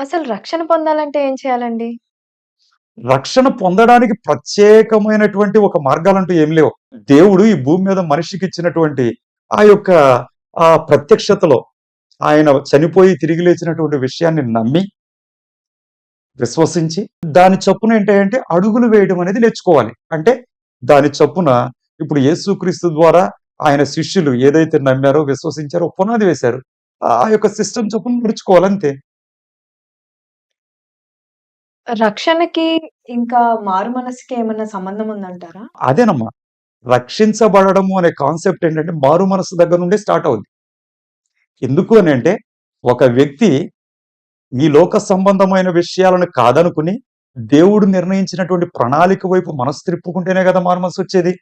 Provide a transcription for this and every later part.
అసలు రక్షణ పొందాలంటే ఏం చేయాలండి? రక్షణ పొందడానికి ప్రత్యేకమైనటువంటి ఒక మార్గాలంటూ ఏం లేవు. దేవుడు ఈ భూమి మీద మనిషికి ఇచ్చినటువంటి ఆ యొక్క ఆ ప్రత్యక్షతలో ఆయన చనిపోయి తిరిగి లేచినటువంటి విషయాన్ని నమ్మి విశ్వసించి దాని చొప్పున ఏంటంటే అడుగులు వేయడం అనేది నేర్చుకోవాలి. అంటే దాని చొప్పున ఇప్పుడు యేసుక్రీస్తు ద్వారా ఆయన శిష్యులు ఏదైతే నమ్మారో, విశ్వసించారో పునాది వేశారు. ఆ యొక్క సిస్టమ్ చొప్పున నడుచుకోవాలంతే రక్షణకి ఇంకా మారు మనసుకి ఏమన్నా సంబంధం ఉందంటారా? అదేనమ్మా. రక్షించబడడము అనే కాన్సెప్ట్ ఏంటంటే మారు మనస్సు దగ్గర నుండే స్టార్ట్ అవుద్ది. ఎందుకు అనంటే ఒక వ్యక్తి ఈ లోక సంబంధమైన విషయాలను కాదనుకుని దేవుడు నిర్ణయించినటువంటి ప్రణాళిక వైపు మనసు త్రిప్పుకుంటేనే కదా మారు మనసొచ్చేది.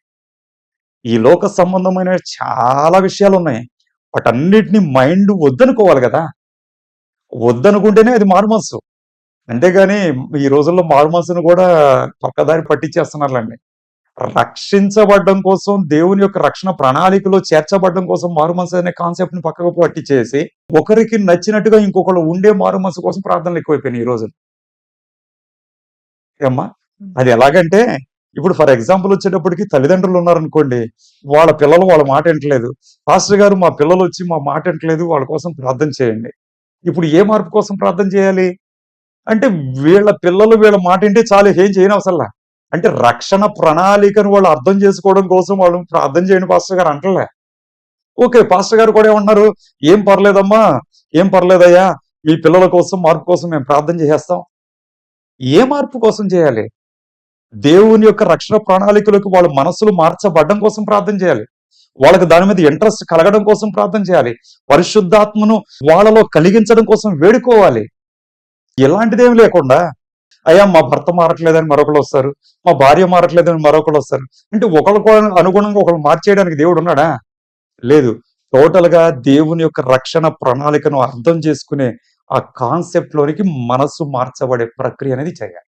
ఈ లోక సంబంధమైన చాలా విషయాలున్నాయి. వాటన్నిటిని మైండ్ వద్దనుకోవాలి కదా వద్దనుకుంటేనే అది మారు మనసు. అంతేగాని ఈ రోజుల్లో మారు మనసును గూడా పక్కదారి పట్టించేస్తున్నారులెండి. రక్షించబడ్డం కోసం దేవుని యొక్క రక్షణ ప్రణాళికలో చేర్చబడ్డం కోసం మారు మనసు అనే కాన్సెప్ట్‌ని పక్కకు పట్టించేసి, ఒకరికి నచ్చినట్టుగా ఇంకొకళ్ళు ఉండే మారు మనసు కోసం ప్రార్థనలు ఎక్కువైపోయినాయి ఈ రోజున. ఏమ్మా? అది ఎలాగంటే ఇప్పుడు ఫర్ ఎగ్జాంపుల్ వచ్చేటప్పటికి తల్లిదండ్రులు ఉన్నారనుకోండి. వాళ్ళ పిల్లలు వాళ్ళ మాట ఇంటలేదు. పాస్టర్ గారు మా పిల్లలొచ్చి మా మాట ఇంటలేదు. వాళ్ళ కోసం ప్రార్థన చేయండి. ఇప్పుడు ఏ మార్పు కోసం ప్రార్థన చేయాలి? అంటే వీళ్ళ పిల్లలు వీళ్ళ మాట ఏంటి చాలు ఏం చేయనవసరలా. అంటే రక్షణ ప్రణాళికను వాళ్ళు అర్థం చేసుకోవడం కోసం వాళ్ళు ప్రార్థన చేయండి పాస్టర్ గారు అంటలే. ఓకే. పాస్టర్ గారు కూడా ఏమంటున్నారు? "ఏం పర్లేదమ్మా, ఏం పర్లేదయ్యా. మీ పిల్లల కోసం మార్పు కోసం మేము ప్రార్థన చేసేస్తాం." ఏ మార్పు కోసం చేయాలి? దేవుని యొక్క రక్షణ ప్రణాళికలకు వాళ్ళ మనస్సులు మార్చబడడం కోసం ప్రార్థన చేయాలి. వాళ్ళకి దాని మీద ఇంట్రెస్ట్ కలగడం కోసం ప్రార్థన చేయాలి. పరిశుద్ధాత్మను వాళ్ళలో కలిగించడం కోసం వేడుకోవాలి. ఇలాంటిదేం లేకుండా, అయ్యా మా భర్త మారట్లేదని మరొకరు వస్తారు మా భార్య మారట్లేదని వస్తారు అంటే ఒకళ్ళకు అనుగుణంగా ఒకరు మార్చేయడానికి దేవుడు ఉన్నాడా లేదు. టోటల్‌గా దేవుని యొక్క రక్షణ ప్రణాళికను అర్థం చేసుకునే ఆ కాన్సెప్ట్‌లోనికి మనసు మార్చబడే ప్రక్రియ అనేది చేయాలి.